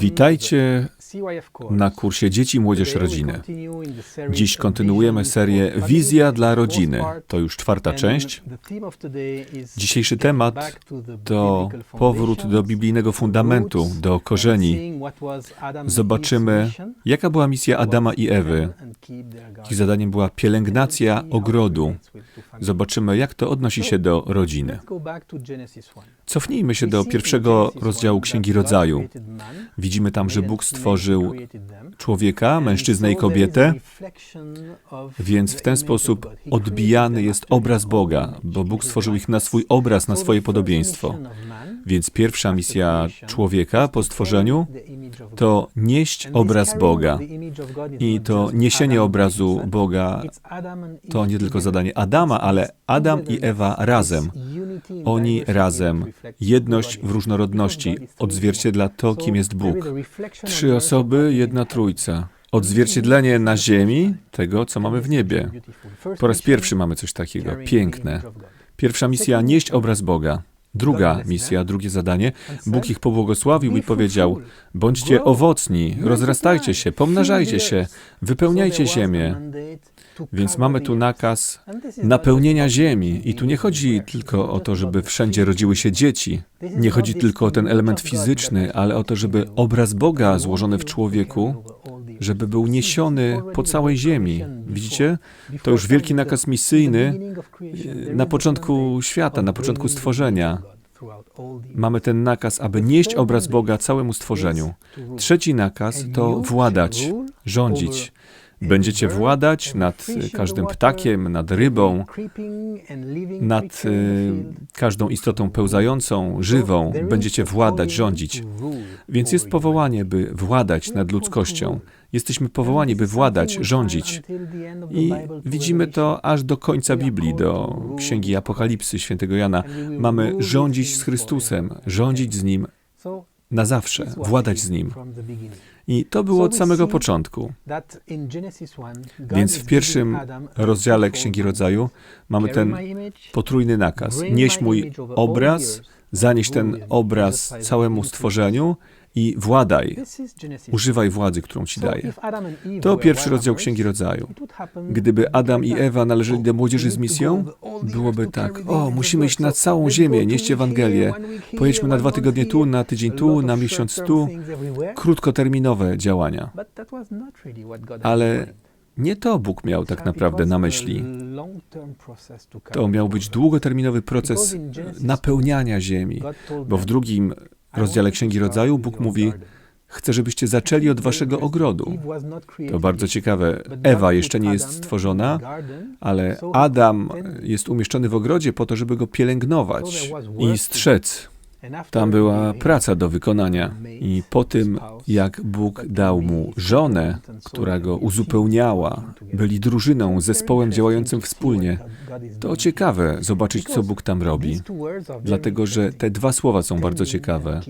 Witajcie na kursie Dzieci, Młodzież, Rodziny. Dziś kontynuujemy serię Wizja dla Rodziny. To już czwarta część. Dzisiejszy temat to powrót do biblijnego fundamentu, do korzeni. Zobaczymy, jaka była misja Adama i Ewy. Ich zadaniem była pielęgnacja ogrodu. Zobaczymy, jak to odnosi się do rodziny. Cofnijmy się do pierwszego rozdziału Księgi Rodzaju. Widzimy tam, że Bóg stworzył człowieka, mężczyznę i kobietę, więc w ten sposób odbijany jest obraz Boga, bo Bóg stworzył ich na swój obraz, na swoje podobieństwo. Więc pierwsza misja człowieka po stworzeniu to nieść obraz Boga. I to niesienie obrazu Boga to nie tylko zadanie Adama, ale Adam i Ewa razem. Oni razem. Jedność w różnorodności odzwierciedla to, kim jest Bóg. Trzy osoby, jedna trójca. Odzwierciedlenie na ziemi tego, co mamy w niebie. Po raz pierwszy mamy coś takiego. Piękne. Pierwsza misja nieść obraz Boga. Druga misja, drugie zadanie. Bóg ich pobłogosławił i powiedział: Bądźcie owocni, rozrastajcie się, pomnażajcie się, wypełniajcie ziemię. Więc mamy tu nakaz napełnienia ziemi. I tu nie chodzi tylko o to, żeby wszędzie rodziły się dzieci. Nie chodzi tylko o ten element fizyczny, ale o to, żeby obraz Boga złożony w człowieku, żeby był niesiony po całej ziemi. Widzicie? To już wielki nakaz misyjny e, na początku świata, na początku stworzenia. Mamy ten nakaz, aby nieść obraz Boga całemu stworzeniu. Trzeci nakaz to władać, rządzić. Będziecie władać nad każdym ptakiem, nad rybą, nad y, każdą istotą pełzającą, żywą. Będziecie władać, rządzić. Więc jest powołanie, by władać nad ludzkością. Jesteśmy powołani, by władać, rządzić. I widzimy to aż do końca Biblii, do Księgi Apokalipsy świętego Jana. Mamy rządzić z Chrystusem, rządzić z Nim na zawsze, władać z Nim. I to było od samego początku. Więc w pierwszym rozdziale Księgi Rodzaju mamy ten potrójny nakaz. Nieś mój obraz, zanieś ten obraz całemu stworzeniu i władaj. Używaj władzy, którą ci daje. To pierwszy rozdział Księgi Rodzaju. Gdyby Adam i Ewa należeli do młodzieży z misją, byłoby tak, o, musimy iść na całą ziemię, nieść Ewangelię. Pojedźmy na dwa tygodnie tu, na tydzień tu, na miesiąc tu. Krótkoterminowe działania. Ale nie to Bóg miał tak naprawdę na myśli. To miał być długoterminowy proces napełniania ziemi, bo w drugim rozdziale Księgi Rodzaju Bóg mówi, Chcę, żebyście zaczęli od waszego ogrodu. To bardzo ciekawe. Ewa jeszcze nie jest stworzona, ale Adam jest umieszczony w ogrodzie po to, żeby go pielęgnować i strzec. Tam była praca do wykonania. I po tym, jak Bóg dał mu żonę, która go uzupełniała, byli drużyną, zespołem działającym wspólnie, to ciekawe zobaczyć, co Bóg tam robi. Dlatego, że te dwa słowa są bardzo ciekawe.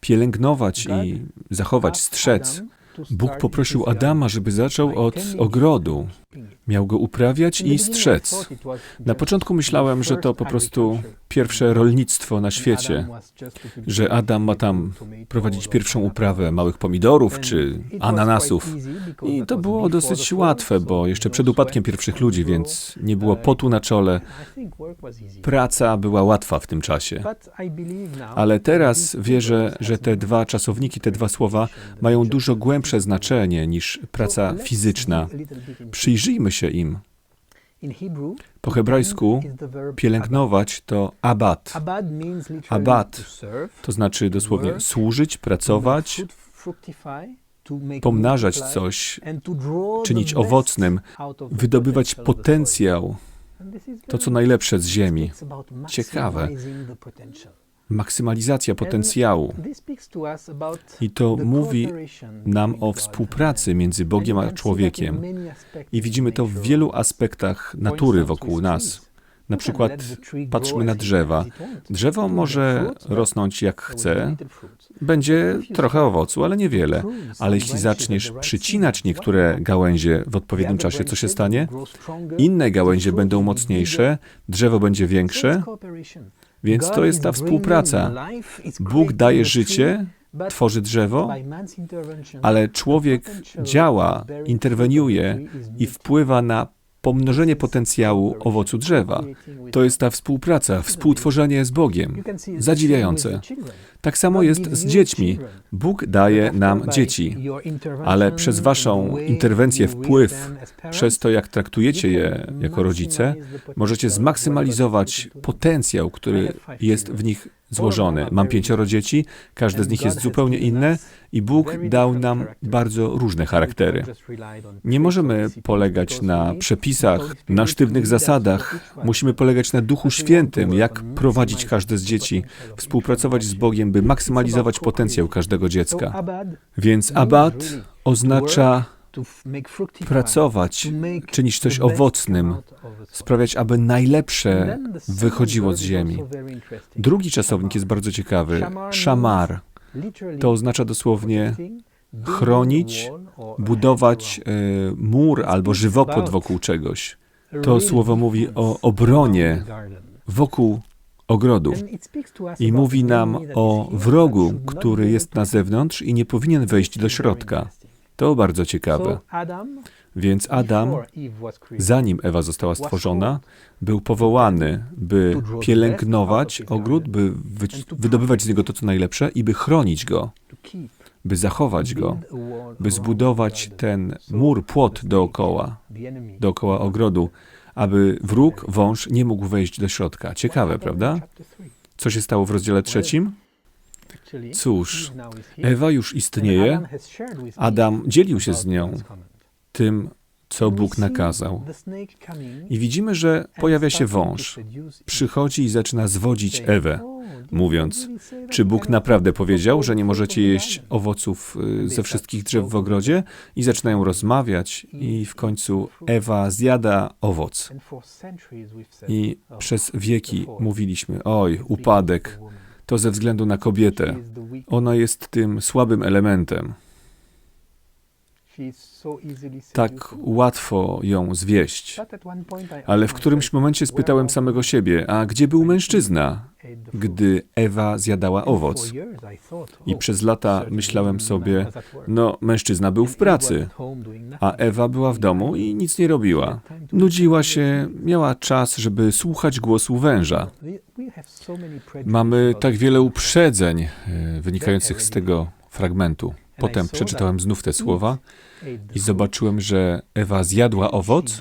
Pielęgnować i zachować strzec. Bóg poprosił Adama, żeby zaczął od ogrodu. Miał go uprawiać i strzec. Na początku myślałem, że to po prostu pierwsze rolnictwo na świecie, że Adam ma tam prowadzić pierwszą uprawę małych pomidorów czy ananasów. I to było dosyć łatwe, bo jeszcze przed upadkiem pierwszych ludzi, więc nie było potu na czole. Praca była łatwa w tym czasie. Ale teraz wierzę, że te dwa czasowniki, te dwa słowa mają dużo głębsze znaczenie niż praca fizyczna. Przyjrzyjmy się im. Po hebrajsku pielęgnować to abad. Abad to znaczy dosłownie służyć, pracować, pomnażać coś, czynić owocnym, wydobywać potencjał, to co najlepsze z ziemi. Ciekawe maksymalizacja potencjału. I to mówi nam o współpracy między Bogiem a człowiekiem. I widzimy to w wielu aspektach natury wokół nas. Na przykład patrzmy na drzewa. Drzewo może rosnąć jak chce, będzie trochę owocu, ale niewiele. Ale jeśli zaczniesz przycinać niektóre gałęzie w odpowiednim czasie, co się stanie? Inne gałęzie będą mocniejsze, drzewo będzie większe, więc to jest ta współpraca. Bóg daje życie, tworzy drzewo, ale człowiek działa, interweniuje i wpływa na pomnożenie potencjału owocu drzewa. To jest ta współpraca, współtworzenie z Bogiem. Zadziwiające. Tak samo jest z dziećmi. Bóg daje nam dzieci, ale przez Waszą interwencję, wpływ, przez to, jak traktujecie je jako rodzice, możecie zmaksymalizować potencjał, który jest w nich złożony. Mam pięcioro dzieci, każde z nich jest zupełnie inne i Bóg dał nam bardzo różne charaktery. Nie możemy polegać na przepisach, na sztywnych zasadach. Musimy polegać na Duchu Świętym, jak prowadzić każde z dzieci, współpracować z Bogiem, by maksymalizować potencjał każdego dziecka. Więc abad oznacza pracować, czynić coś owocnym, sprawiać, aby najlepsze wychodziło z ziemi. Drugi czasownik jest bardzo ciekawy. Szamar. To oznacza dosłownie chronić, budować e, mur albo żywopłot wokół czegoś. To słowo mówi o obronie wokół ogrodu i mówi nam o wrogu, który jest na zewnątrz i nie powinien wejść do środka. To bardzo ciekawe. Więc Adam, zanim Ewa została stworzona, był powołany, by pielęgnować ogród, by wydobywać z niego to, co najlepsze i by chronić go, by zachować go, by zbudować ten mur, płot dookoła, dookoła ogrodu, aby wróg, wąż nie mógł wejść do środka. Ciekawe, prawda? Co się stało w rozdziale trzecim? Cóż, Ewa już istnieje, Adam dzielił się z nią tym, co Bóg nakazał. I widzimy, że pojawia się wąż. Przychodzi i zaczyna zwodzić Ewę, mówiąc: Czy Bóg naprawdę powiedział, że nie możecie jeść owoców y, ze wszystkich drzew w ogrodzie? I zaczynają rozmawiać, i w końcu Ewa zjada owoc. I przez wieki mówiliśmy: Oj, upadek to ze względu na kobietę. Ona jest tym słabym elementem. Tak łatwo ją zwieść. Ale w którymś momencie spytałem samego siebie, a gdzie był mężczyzna, gdy Ewa zjadała owoc? I przez lata myślałem sobie, no, mężczyzna był w pracy, a Ewa była w domu i nic nie robiła. Nudziła się, miała czas, żeby słuchać głosu węża. Mamy tak wiele uprzedzeń e, wynikających z tego fragmentu. Potem przeczytałem znów te słowa i zobaczyłem, że Ewa zjadła owoc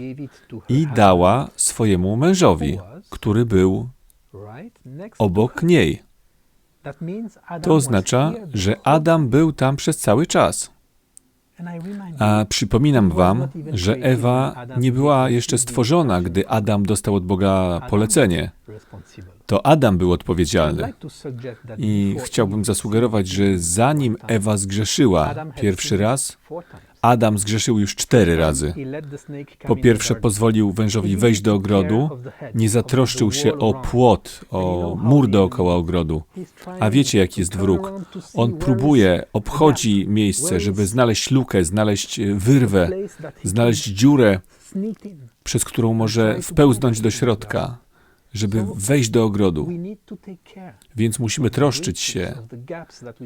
i dała swojemu mężowi, który był obok niej. To oznacza, że Adam był tam przez cały czas. A przypominam Wam, że Ewa nie była jeszcze stworzona, gdy Adam dostał od Boga polecenie. To Adam był odpowiedzialny. I chciałbym zasugerować, że zanim Ewa zgrzeszyła pierwszy raz, Adam zgrzeszył już cztery razy. Po pierwsze, pozwolił wężowi wejść do ogrodu, nie zatroszczył się o płot, o mur dookoła ogrodu. A wiecie, jaki jest wróg? On próbuje, obchodzi miejsce, żeby znaleźć lukę, znaleźć wyrwę, znaleźć dziurę, przez którą może wpełznąć do środka żeby wejść do ogrodu. Więc musimy troszczyć się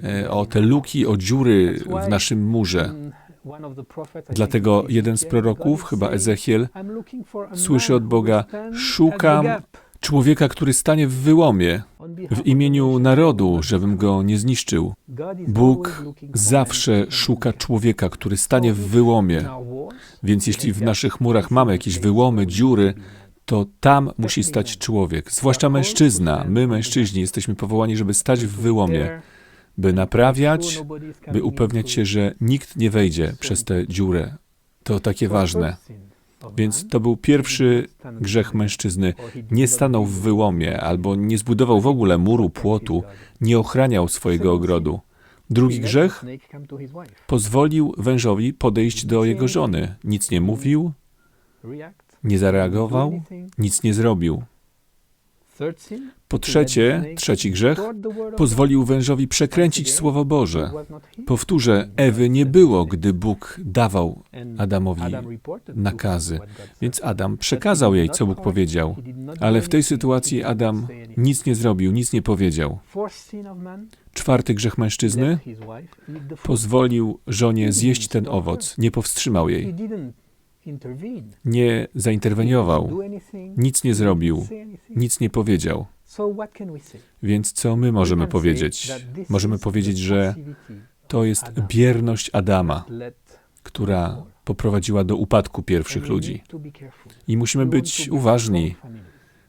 e, o te luki, o dziury w naszym murze. Dlatego jeden z proroków, chyba Ezechiel, słyszy od Boga: Szukam człowieka, który stanie w wyłomie w imieniu narodu, żebym go nie zniszczył. Bóg zawsze szuka człowieka, który stanie w wyłomie. Więc jeśli w naszych murach mamy jakieś wyłomy, dziury, to tam musi stać człowiek, zwłaszcza mężczyzna. My, mężczyźni, jesteśmy powołani, żeby stać w wyłomie, by naprawiać, by upewniać się, że nikt nie wejdzie przez tę dziurę. To takie ważne. Więc to był pierwszy grzech mężczyzny. Nie stanął w wyłomie albo nie zbudował w ogóle muru, płotu, nie ochraniał swojego ogrodu. Drugi grzech pozwolił wężowi podejść do jego żony. Nic nie mówił, nie zareagował, nic nie zrobił. Po trzecie, trzeci grzech, pozwolił wężowi przekręcić Słowo Boże. Powtórzę, Ewy nie było, gdy Bóg dawał Adamowi nakazy, więc Adam przekazał jej, co Bóg powiedział. Ale w tej sytuacji Adam nic nie zrobił, nic nie powiedział. Czwarty grzech mężczyzny pozwolił żonie zjeść ten owoc, nie powstrzymał jej, nie zainterweniował, nic nie zrobił, nic nie powiedział. Więc co my możemy powiedzieć? Możemy powiedzieć, że to jest bierność Adama, która poprowadziła do upadku pierwszych ludzi. I musimy być uważni,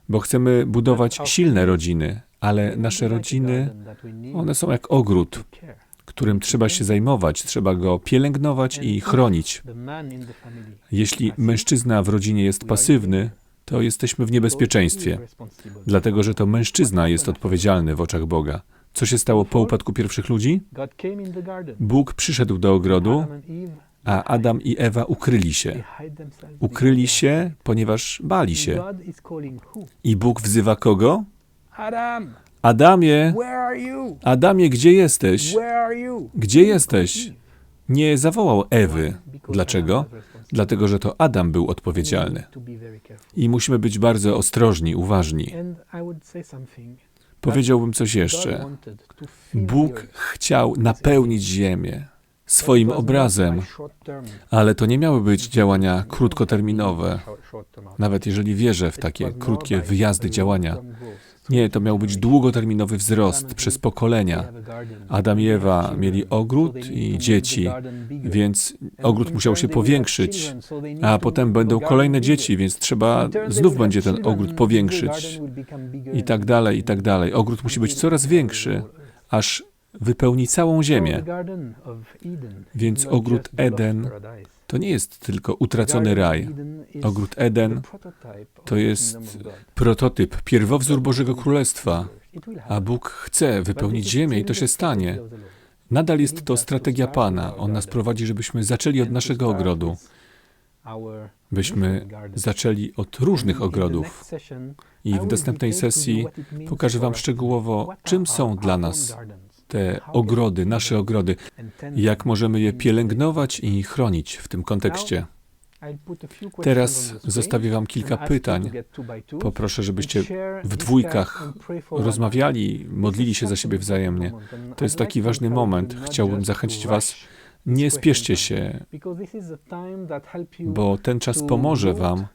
bo chcemy budować silne rodziny, ale nasze rodziny, one są jak ogród, którym trzeba się zajmować, trzeba go pielęgnować i chronić. Jeśli mężczyzna w rodzinie jest pasywny, to jesteśmy w niebezpieczeństwie, dlatego że to mężczyzna jest odpowiedzialny w oczach Boga. Co się stało po upadku pierwszych ludzi? Bóg przyszedł do ogrodu, a Adam i Ewa ukryli się. Ukryli się, ponieważ bali się. I Bóg wzywa kogo? Adamie, Adamie, gdzie jesteś? Gdzie jesteś? Nie zawołał Ewy. Dlaczego? Dlatego, że to Adam był odpowiedzialny. I musimy być bardzo ostrożni, uważni. Powiedziałbym coś jeszcze. Bóg chciał napełnić ziemię swoim obrazem, ale to nie miały być działania krótkoterminowe, nawet jeżeli wierzę w takie krótkie wyjazdy działania. Nie, to miał być długoterminowy wzrost przez pokolenia. Adam i Ewa mieli ogród i dzieci, więc ogród musiał się powiększyć, a potem będą kolejne dzieci, więc trzeba znów będzie ten ogród powiększyć. I tak dalej, i tak dalej. Ogród musi być coraz większy, aż wypełni całą ziemię. Więc ogród Eden to nie jest tylko utracony raj. Ogród Eden to jest prototyp, pierwowzór Bożego Królestwa, a Bóg chce wypełnić ziemię i to się stanie. Nadal jest to strategia Pana. On nas prowadzi, żebyśmy zaczęli od naszego ogrodu. Byśmy zaczęli od różnych ogrodów. I w następnej sesji pokażę Wam szczegółowo, czym są dla nas te ogrody, nasze ogrody, jak możemy je pielęgnować i chronić w tym kontekście. Teraz zostawię Wam kilka pytań. Poproszę, żebyście w dwójkach rozmawiali, modlili się za siebie wzajemnie. To jest taki ważny moment. Chciałbym zachęcić Was nie spieszcie się, bo ten czas pomoże Wam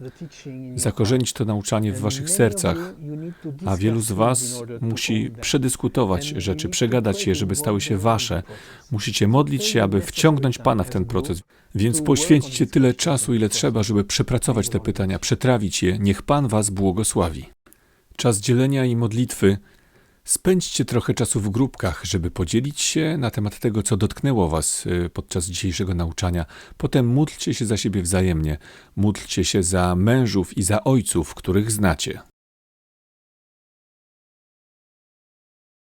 zakorzenić to nauczanie w Waszych sercach, a wielu z Was musi przedyskutować rzeczy, przegadać je, żeby stały się Wasze. Musicie modlić się, aby wciągnąć Pana w ten proces. Więc poświęćcie tyle czasu, ile trzeba, żeby przepracować te pytania, przetrawić je. Niech Pan Was błogosławi. Czas dzielenia i modlitwy Spędźcie trochę czasu w grupkach, żeby podzielić się na temat tego, co dotknęło Was y, podczas dzisiejszego nauczania. Potem módlcie się za siebie wzajemnie. Módlcie się za mężów i za ojców, których znacie.